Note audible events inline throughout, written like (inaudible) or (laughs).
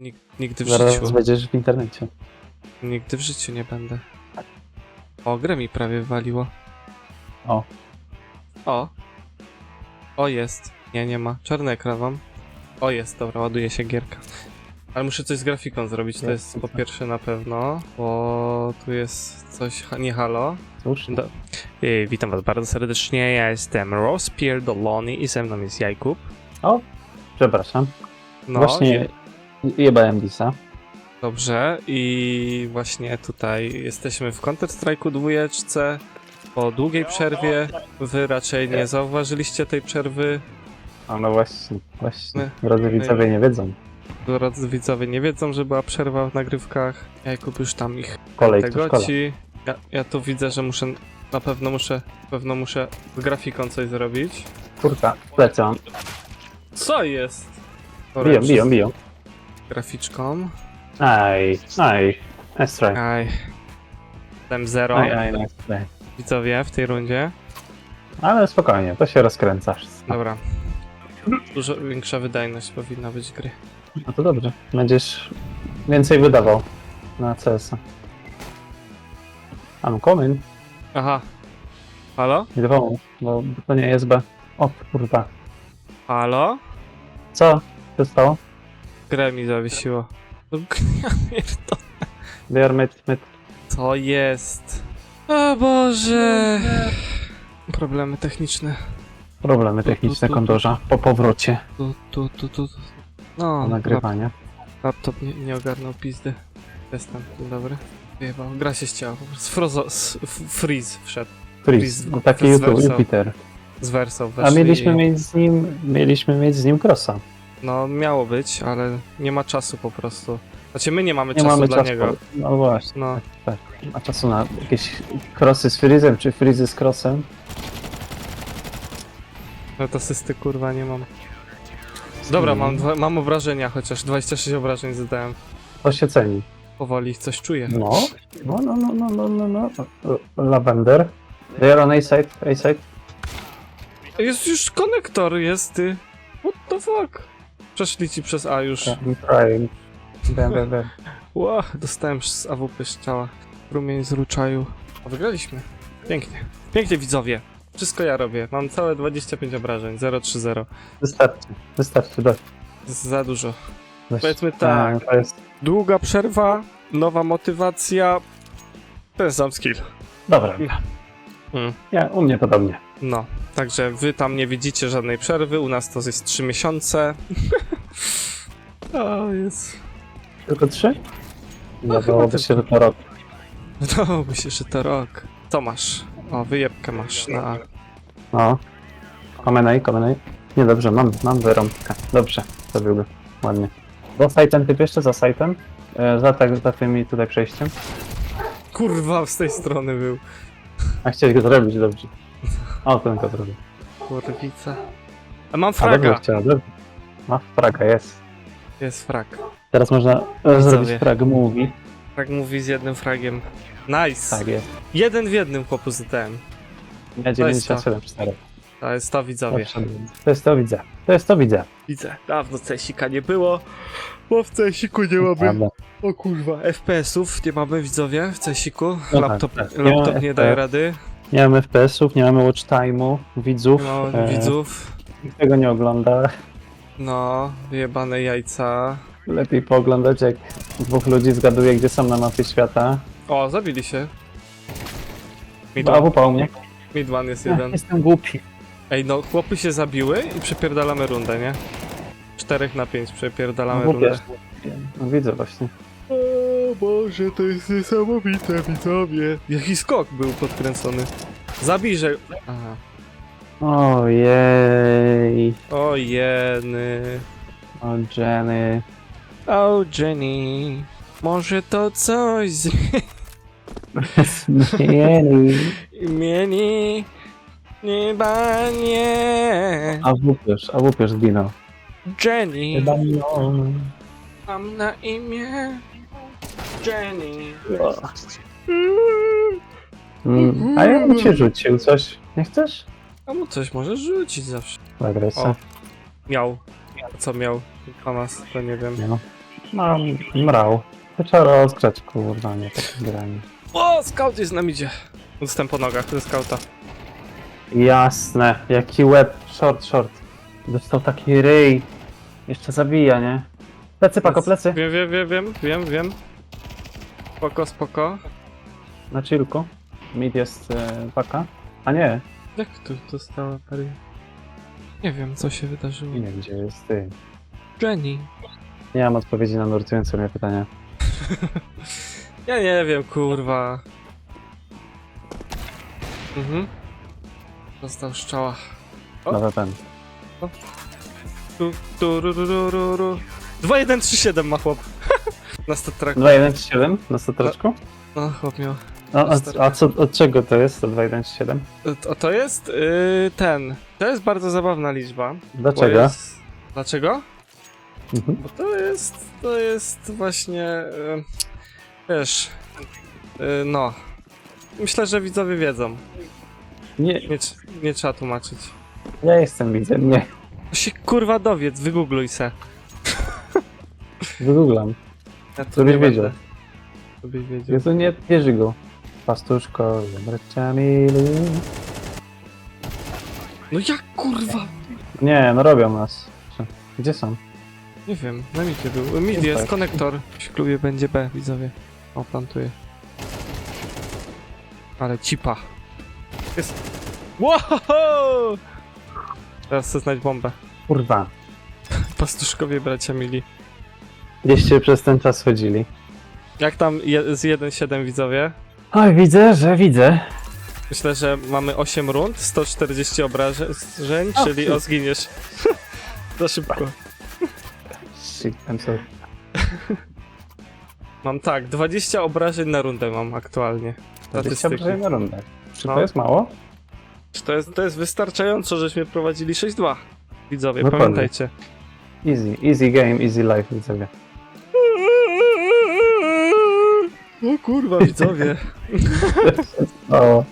Nig nigdy w Zaraz życiu. będziesz w internecie. Nigdy w życiu nie będę. O, grę mi prawie waliło. O. O. O, jest. Nie, nie ma. Czarny ekran mam. O, jest, dobra, ładuje się gierka. Ale muszę coś z grafiką zrobić, to jest po pierwsze na pewno, bo tu jest coś, ha- nie halo. Cóż, Do... Ej, witam was bardzo serdecznie, ja jestem Rose Pierdolony i ze mną jest Jakub. przepraszam. No, Właśnie jebałem Disa. Dobrze, i właśnie tutaj jesteśmy w Counter-Strike'u dwójeczce. Po długiej przerwie. Wy raczej nie zauważyliście tej przerwy. A no właśnie, właśnie. My- Drodzy widzowie nie wiedzą. Drodzy widzowie nie wiedzą, że była przerwa w nagrywkach. Jakub już tam ich Kolej to tego szkoda. ci. Ja, ja tu widzę, że muszę. Na pewno muszę. Na pewno muszę z grafiką coś zrobić. Kurka, lecę. Co jest? Biją, biją, biją. Graficzką. Aj, aj. Nice try. Aj.Tem zero. Aj, aj, nice try. Widzowie w tej rundzie. Ale spokojnie, to się rozkręca wszystko. Dobra. Dużo większa wydajność powinna być gry. No to dobrze. Będziesz więcej wydawał na CS-a. I'm coming. Aha. Halo? Idę pomóc, bo to nie jest B. O kurwa. Halo? Co? Co się stało? Grę mi zawiesiło. No, (laughs) Ja pierdolę. They are mid, mid. Co jest? O Boże. Problemy techniczne. Problemy techniczne kondorza po powrocie Tu, tu, tu, tu. tu. do No, lap, nagrywania. laptop nie, nie ogarnął pizdy. Jestem, dzień dobry. Wyjebał. Gra się ścięła po prostu. Frozo, s- f- freeze wszedł. Freeze, Freeze- no taki Freeze. Jupiter. Z wersą A weszli mieliśmy i... mieć z nim, mieliśmy mieć z nim crossa. No, miało być, ale nie ma czasu po prostu. Znaczy, my nie mamy Nie czasu mamy dla czasu. niego. No właśnie, No, tak. Ma czasu na jakieś crossy z Freezem, czy Freezy z crossem. no to asysty kurwa nie mam. Dobra, mam, dwa, mam obrażenia, chociaż 26 obrażeń zadałem. To się ceni. Powoli coś czuję. No, no, no, no, no, no, no, no. Lavender. They are on A side, A side. Jest już konektor, jest ty. What the fuck? Przeszli ci przez A już. I'm trying. Bam, bam, bam. Ła, dostałem z AWP strzała. Rumień z ruczaju. A wygraliśmy. Pięknie. Pięknie widzowie. Wszystko ja robię. Mam całe 25 obrażeń. 0-3-0. Wystarczy, wystarczy, do. Za dużo. Weź. Powiedzmy tak. To jest... Długa przerwa, nowa motywacja. Ten sam skill. Dobra. Mm. Ja, u mnie podobnie. No, także wy tam nie widzicie żadnej przerwy, u nas to jest 3 miesiące. (laughs) o, jest. Tylko trzy? No, Wydawałoby chyba się, że to rok. Wydawałoby się, że to rok. Co masz? O, wyjebkę masz na A. No. Komenaj, komenaj. Nie, dobrze, mam, mam wyrąbkę. Dobrze, zrobił go. Ładnie. Za sajtem typ jeszcze, za sajtem. E, za, tak, za tymi tutaj przejściem. Kurwa, z tej strony był. A chcieli go zrobić, dobrze. O, ten go zrobił. Kurwica. A mam A dobrze fraga. chciała, dobrze. Ma fraga, jest. Jest frag. Teraz można e, zrobić frag movie. Frag mówi z jednym fragiem. Nice. Tak jest. Jeden w jednym chłopu zdałem. Ja 97 4. To jest to widzowie. To jest to widzę. To jest to widzę. Widzę. Dawno cesika nie było. Bo w cesiku nie mamy. Prawda. O kurwa, FPS-ów nie mamy widzowie w cesiku. No laptop tak, tak. laptop Nie nie ma daje FPS. rady. Nie mamy FPS-ów, nie mamy watch time'u, widzów. Ma e, widzów. Nikt tego nie ogląda. No, wyjebane jajca. Lepiej pooglądać, jak dwóch ludzi zgaduje, gdzie są na mapie świata. O, zabili się. Wupa u mnie. mid one jest Ja, jeden. jestem głupi. Ej, no chłopy się zabiły i przepierdalamy rundę, nie? 4 na 5 przepierdalamy No, rundę. no, widzę właśnie. O Boże, to jest niesamowite, widzowie. Jaki skok był podkręcony. Zabijże. Aha. Ojej. O jeny. O Jenny. O Jenny. Może to coś Zmieni. zmieni. Chyba nie. A wupierz, a wupierz zginął. Jenny. Chyba nie. Mam na imię. Jenny. Mm, a ja bym cię rzucił coś. Nie chcesz? A mu coś może rzucić zawsze. Agresja. O. Miał. A co miał? Famas, to nie wiem. Nie no. Mam mrał. Trzeba rozgrzać, kurwa, nie takie granie. O, scout jest na midzie. Ustęp po nogach ze skauta. Jasne, jaki łeb, short, short. Dostał taki ryj. Jeszcze zabija, nie? Plecy, pako, plecy. Wiem, wiem, wiem, wiem, wiem, wiem. Spoko, spoko. Na chillku. Mid jest e, paka. A nie, Jak tu dostała pary? Nie wiem, co się wydarzyło. nie gdzie jest ty. Jenny. Nie mam odpowiedzi na nurtujące mnie pytania. (laughs) Ja nie wiem, kurwa. Mhm. Dostał szczała. O. Nowy ten. Tu, tu, ru, ru, ru, ru, ru. 2137 ma chłop. (laughs) Na statraku. 2137 na statraczku? No, chłop miał. A, a, a co, od czego to jest to 2137? To, to jest yy, ten. To jest bardzo zabawna liczba. bo Dlaczego? Jest... Dlaczego? Mhm. Bo to jest, to jest właśnie, e, wiesz, e, no. Myślę, że widzowie wiedzą. Nie, Nie, tr- nie trzeba tłumaczyć. ja jestem widzem, nie. To się kurwa dowiedz, wygoogluj se. Wygooglam. Ja to Żebyś nie wiedział. Żebyś wiedział. Jezu, nie wierzy go. Pastuszko, z braciami. No jak kurwa? Nie, no robią nas. Gdzie są? Nie wiem, na midzie był. Mid Jest jest, tak. konektor. W klubie będzie B, widzowie. O, plantuję. Ale cipa. Jest. Wow! Teraz chcę znać bombę. Kurwa. (laughs) Pastuszkowie bracia mili. Gdzieście przez ten czas chodzili. Jak tam je, z 1.7 widzowie? Oj, widzę, że widzę. Myślę, że mamy 8 rund, 140 obrażeń, O, czyli o zginiesz. (laughs) Za szybko. Shit, I'm sorry. (laughs) Mam tak, 20 obrażeń na rundę mam aktualnie. 20 Statystyki. obrażeń na rundę. Czy No. to jest mało? Czy to jest, to jest wystarczająco, żeśmy prowadzili 6-2? Widzowie, Dokładnie. pamiętajcie. Easy, easy game, easy life, widzowie. O kurwa, widzowie. O.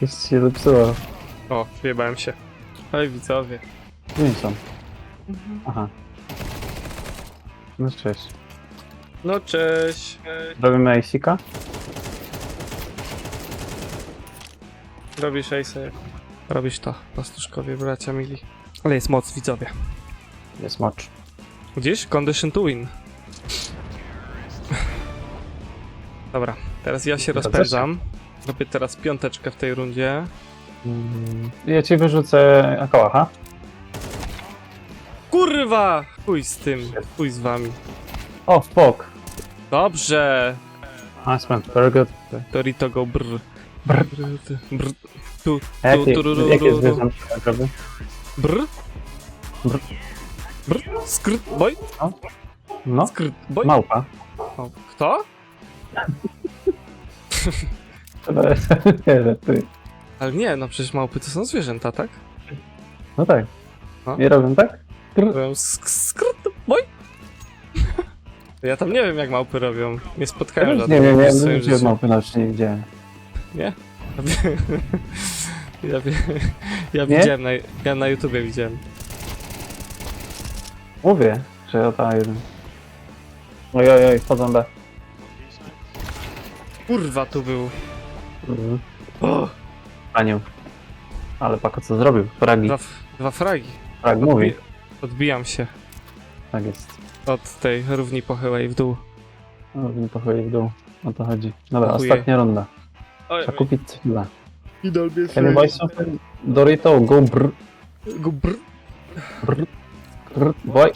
Jeszcze się zepsuło. O, wjebałem się. Hej widzowie. Oni są? Aha. No cześć. No cześć. Robimy Icika? Robisz ejsy. Robisz to, pastuszkowie, bracia mili. Ale jest moc, widzowie. Jest mocz. Gdzieś? Condition to win. Dobra, teraz ja się rozpędzam. Robię teraz piąteczkę w tej rundzie. Mm, Ja ci wyrzucę Akołacha. Kurwa! Chuj z tym, chuj z wami. O, w bok. Dobrze! Man, very good. Dorito go brr. Brr. Brr. brr. Tu, A tu, jakie, tu, ru, ru, jakie ru, ru. zwierzęta robię? Brr. Brr. Brr. Skryt boy. No, Skryt boy. małpa. O, Kto? (laughs) Nie, żartuję. Ale nie, no przecież małpy to są zwierzęta, tak? No tak. No. Nie robią tak? Robią sk- skryt boy. Ja tam nie wiem jak małpy robią. Nie Ja spotkałem żadnej nie wiem, małpy ja w swoim nigdzie życiu. małpy na oczy nie widziałem. Nie? Ja, wie- (laughs) ja, wie- ja Nie? widziałem, na, ja na YouTubie widziałem. Mówię, że o ta jeden. Oj, oj, oj, wchodzą B. Kurwa tu był. Mhm. O, Panią. Ale Pako co zrobił? Fragi. dwa, dwa fragi. Frag mówi. Odbijam się Tak jest. od tej równi pochyłej w dół. No, nie pochodzi w dół. O to chodzi. Dobra, Pochuję. ostatnia runda. Trzeba kupić chwilę. Can you buy something? Dorito, go brr, Go brr. brr, brr, boy.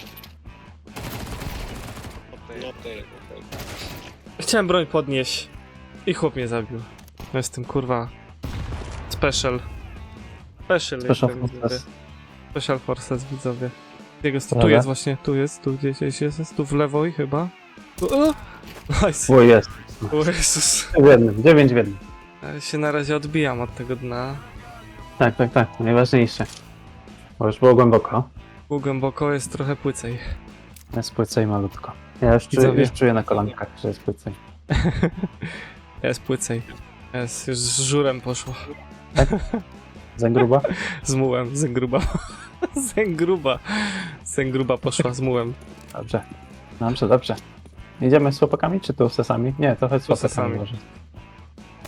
Chciałem broń podnieść i chłop mnie zabił. No Jestem kurwa special. Special, Special jestem, Forces. widzowie. Special Forces widzowie. Jego stu, tu Dobra. jest właśnie, tu jest, tu gdzieś jest, jest, tu w lewo i chyba. Tu, o! Nice. O, jest. O Jezus. W jednym, dziewięć w jednym. Ja się na razie odbijam od tego dna. Tak, tak, tak, najważniejsze. Bo już było głęboko. Pół głęboko jest trochę płycej. Jest płycej malutko. Ja już, czuję, Widzowie. już czuję na kolankach, że jest płycej. (laughs) Jest płycej. Jest, już z żurem poszło. Zęgruba? (laughs) Zmułem, zęgruba. (laughs) Zęgruba. Zęgruba poszła z mułem. Dobrze. Dobrze, dobrze. Idziemy z chłopakami, czy tu z sesami? Nie, chodź z chłopakami sesami. może.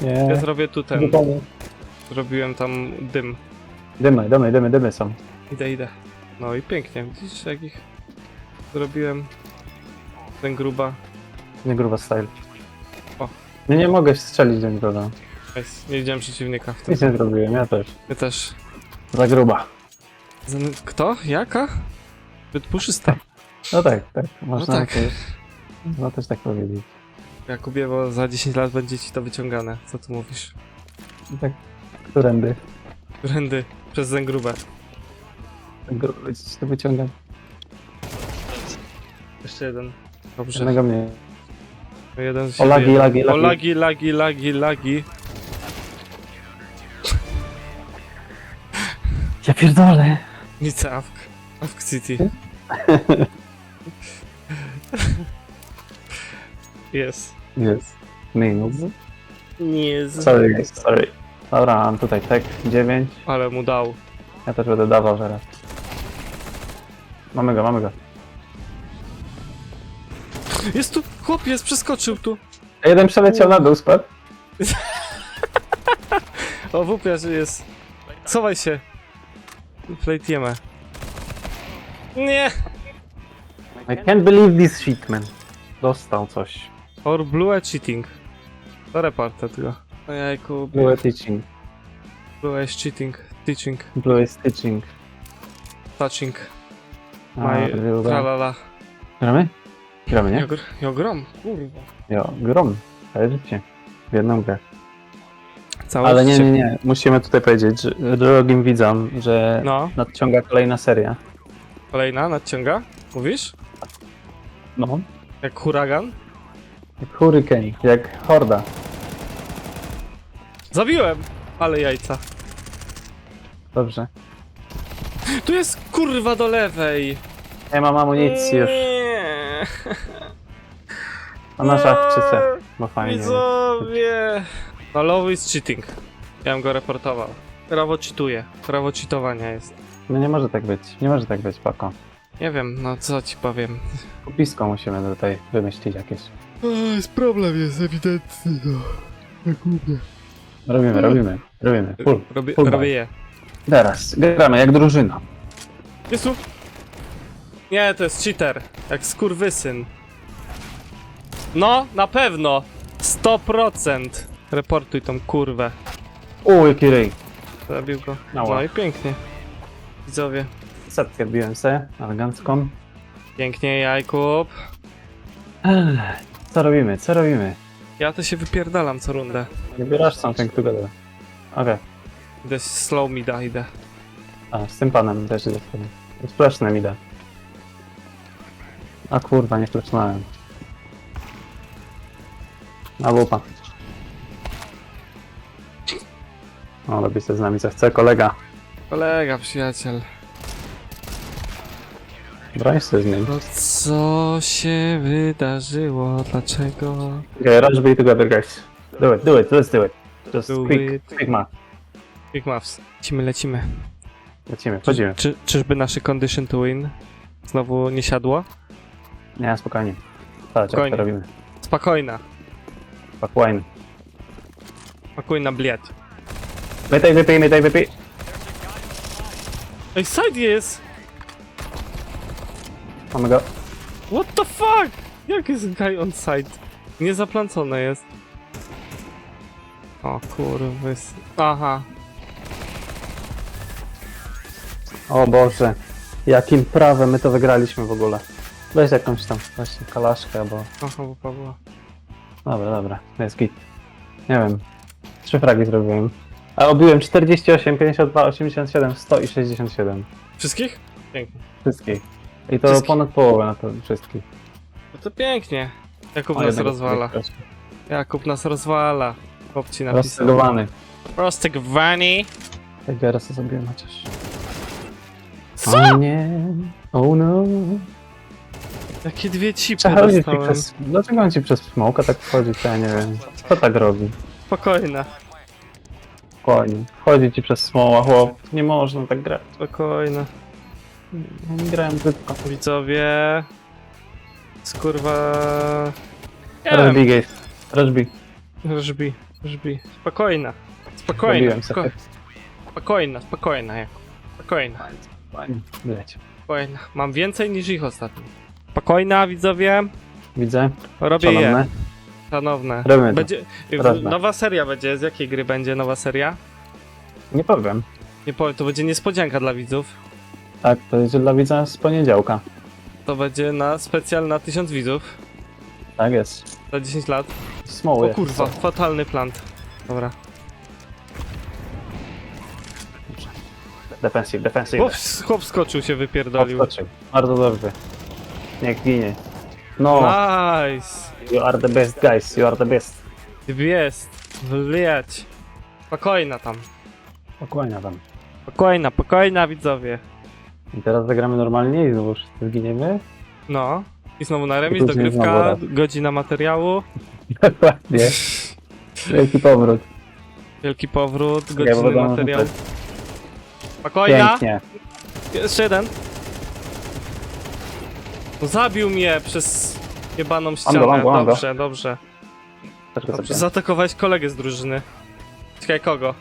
Ja Nie. zrobię tu ten. Dymy, Zrobiłem tam dym. dymy, dymy, dymy są. Idę, idę. No i pięknie. Widzisz jakich zrobiłem? Zęgruba. Zęgruba style. O. Nie, nie mogę strzelić zęgruba. Nice. Nie widziałem przeciwnika w tym. Nic nie zrobiłem, ja też. Ja też. Za gruba. Kto? Jaka? Zbyt puszysta. No tak, tak. Można tak. też, można też tak powiedzieć. Jakubie, bo za 10 lat będzie ci to wyciągane. Co tu mówisz? Tak. Którędy? Rędy przez zęgrubę. Zęgruba to wyciągam. Jeszcze jeden. Dobrze. Jednego mnie. Jeden O, lagi, jeden. lagi, O lagi. lagi, lagi, lagi, lagi. Ja pierdolę. Nic Awk. Awk City. (laughs) Jest. Jest. Minus. Nie Sorry guys, sorry. Dobra, mam tutaj tek 9. Ale mu dał. Ja też będę dawał zaraz. Mamy go, mamy go. Jest tu, chłop jest, przeskoczył tu. Jeden przeleciał na dół, spadł. O, wupiarz jest. Schowaj się. Playtiemy. Nie! I can't believe this shit, man. Dostał coś. Or blue cheating. To reported go. Ojejku, Blue teaching. blue is cheating. Teaching. Blue is teaching. Touching. A, My... to Tralala. Gramy? Gramy, nie? Jogr, jogrom, kurwa. Jo, grom. Ale życie. W jedną grę. Całe Ale nie, życie. nie, nie. Musimy tutaj powiedzieć że drogim widzom, że No, nadciąga kolejna seria. kolejna nadciąga. Mówisz? No. Jak huragan? Jak hurricane, jak horda. Zabiłem! Ale jajca. Dobrze. Tu jest kurwa do lewej. Nie mam amunicji już. Nie. A na szachczyce. Bo fajnie. Widzowie. No low is cheating. Ja bym go reportował. Prawo cheatuje. Prawo cheatowania jest. No nie może tak być. Nie może tak być, Pako. Nie wiem, no co ci powiem. Kupisko musimy tutaj wymyślić jakieś. jest problem jest ewidentny. No. Robimy, robimy, robimy. Full. Robię, full robię je. Teraz gramy jak drużyna. Jest tu. Nie, to jest cheater. Jak skurwysyn. No, na pewno. 100%. Reportuj tą kurwę. U, jaki ryj. Zabił go. No i pięknie. Widzowie. Setkę wbiłem se, elegancką. Pięknie, Jakub. Ech, Co robimy, co robimy? Ja to się wypierdalam co rundę. Wybierasz something together. Okej. Idę slow mi da, idę. A, z tym panem też idę wtedy. Splashnę idę. A kurwa, nie splashnąłem. A wupa. O, robi sobie z nami co chce, kolega. Kolega, przyjaciel. Broń sobie zmień. No co się wydarzyło? Dlaczego? Okay, rush be together, guys. Do it, do it, let's do it. Just Do quick, it. quick math. Big Muffs. Lecimy, lecimy. Lecimy, wchodzimy. Czy, czyżby nasze condition to win znowu nie siadło? Nie, spokojnie. Patrz, jak Spokojnie. to robimy. Spokojna. Fuck wine. Spokojna bliet. Mytaj, wypij, mytaj, wypij. Ej, side jest! Mamy go. What the fuck? Jak jest guy on side? Niezaplancone jest. O kurwys. Aha. O Boże. Jakim prawem my to wygraliśmy w ogóle? Weź jakąś tam właśnie kalaszkę, bo... Aha, bo Pawła. Dobra, dobra, jest git. Nie wiem. Trzy fragi zrobiłem. A obiłem 48, 52, 87, 100 i 67. Wszystkich? Pięknie. Wszystkich. I to Wszystkich. ponad połowę na to wszystkich. No to pięknie. Jakub O, nas jednego rozwala. Jakub nas rozwala. Chłopci napisał. Rozsegowany. Prostygowani. Jak ja raz zrobiłem chociaż. Co? O nie. Oh no. Jakie dwie cipy Przechodzi ci dostałem. przez... Dlaczego on ci przez smoka tak wchodzi, to ja nie wiem. Kto tak robi? Spokojna. Spokojnie. Wchodzi ci przez smoła, chłop. Nie można tak grać. Spokojnie. Ja nie grałem brzydko. Widzowie. Skurwa. Nie Teraz wiem. big ace. Teraz big. Żbi, żbi. Spokojna. Spokojna. Robiłem Spoko sobie. spokojna, spokojna. Jak. Spokojna. Fajnie. Spokojna. Mam więcej niż ich ostatnio. Spokojna, widzowie. Widzę. Robię je. Szanowne. Szanowne. Robimy to. Będzie, nowa seria będzie. Z jakiej gry będzie nowa seria? Nie powiem. Nie powiem, to będzie niespodzianka dla widzów. Tak, to jest dla widza z poniedziałka. To będzie na specjal na 1000 widzów. Tak jest. Za 10 lat. Smoły. O kurwa, fatalny plant. Dobra. Defensive, defensive. Chłop, chłop skoczył się, wypierdolił. Odskoczył. Bardzo dobrze. Niech ginie. No, Nice! you are the best guys, you are the best. Jest! Wliać! Spokojna tam. Spokojnie tam. Spokojna, spokojna widzowie. I teraz zagramy normalnie i znowu wszyscy zginiemy? No. I znowu na remis, Później znowu dogrywka, raz. godzina materiału, (laughs) Dokładnie. Wielki powrót. wielki powrót, Ja godziny wiadomo, że materiału. Spokojna! Pięknie. Jeszcze jeden. No, zabił mnie przez jebaną ścianę. go, mam go. dobrze, dobrze. Też go Dobrze, zabiłem. zaatakowałeś kolegę z drużyny. Czekaj, kogo?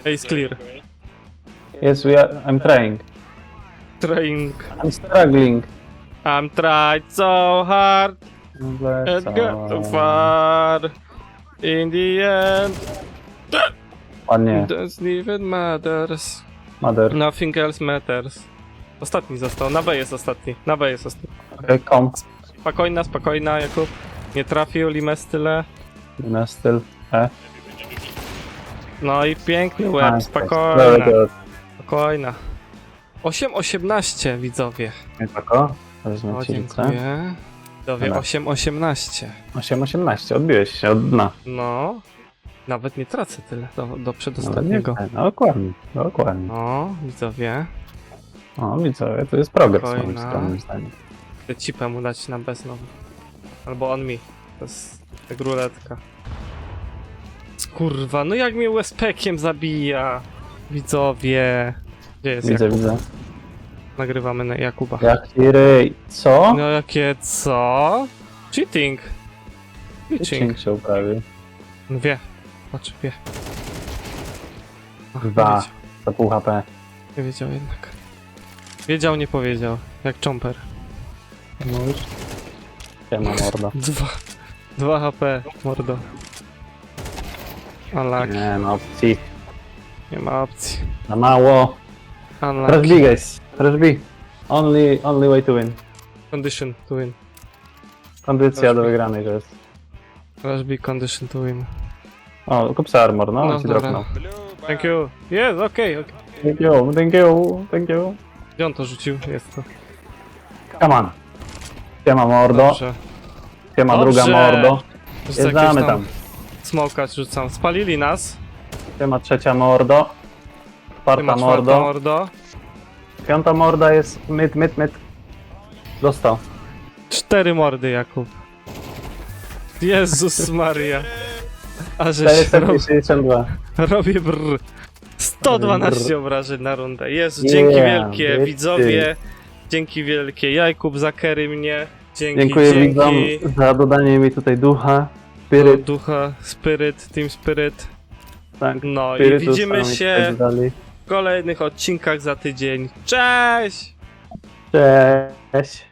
Ace clear. Yes, we are, I'm trying. Trying. I'm struggling. I'm tried so hard Let's and got so far. In the end, Ładnie. doesn't even matters. Mother. Nothing else matters. Ostatni został, na B jest ostatni, na B jest ostatni. Come. Spokojna, spokojna, Jakub. Nie trafił, Limes tyle. Na styl. E. No i piękny łeb, Nice, Very spokojna, good. spokojna. 8-18 widzowie. Nie tako. O, Wezmę ci ręce. dziękuję. Widzowie, Dobra. 8-18. 8-18, odbiłeś się od dna. No, nawet nie tracę tyle do, do Nawet nie przedostatniego. No, dokładnie, dokładnie. No, widzowie. O, widzę, to jest progres moim Spokojna. skromnym zdaniem. Chcę cipę mu dać na bez znowu. Albo on mi. To jest jak ruletka. Kurwa, no jak mnie USP-kiem zabija. Widzowie. Gdzie jest Widzę, Jakub? widzę. Nagrywamy na Jakuba. Jaki ryj. Co? No jakie co? Cheating. Cheating. Cheating się uprawił. No wie. Patrz, wie. Ach, Dwa. Nie wiedział. Za pół HP. nie wiedział jednak. Wiedział, nie powiedział. Jak Chomper. Mówisz? Siema mordo. Dwa. Dwa HP, mordo. Unlucky. Nie no, opcji. Nie ma opcji. Za mało. Teraz Unlucky. B guys. Teraz B. Only, only way to win. Condition to win. Kondycja Teraz do B. wygranej to jest. Rush be condition to win. O, kup sobie armor, no, No, on ci dobra. dropnął. Thank you. Jest, okej, okej. Thank you, thank you, thank you. Gdzie on to rzucił? Jest to. Come on. Siema mordo. Dobrze. Siema Dobrze. druga mordo. Rzucę Jeżdżamy jakiegoś tam. Smoka rzucam. Spalili nas. Siema trzecia mordo. Czwarta czwarta mordo. mordo. Piąta morda jest myt, myt, myt. Dostał. Cztery mordy, Jakub. Jezus Maria. A że się rob, 462. robię brr. 112 obrażeń na rundę. Jezu, dzięki Yeah, wielkie, widzowie. Dzięki wielkie. Jakub za kery mnie. Dzięki, Dziękuję dzięki. widzom za dodanie mi tutaj ducha. Do Spirit. ducha, spirit, team spirit. Tak. No i widzimy się dodali. w kolejnych odcinkach za tydzień. Cześć! Cześć.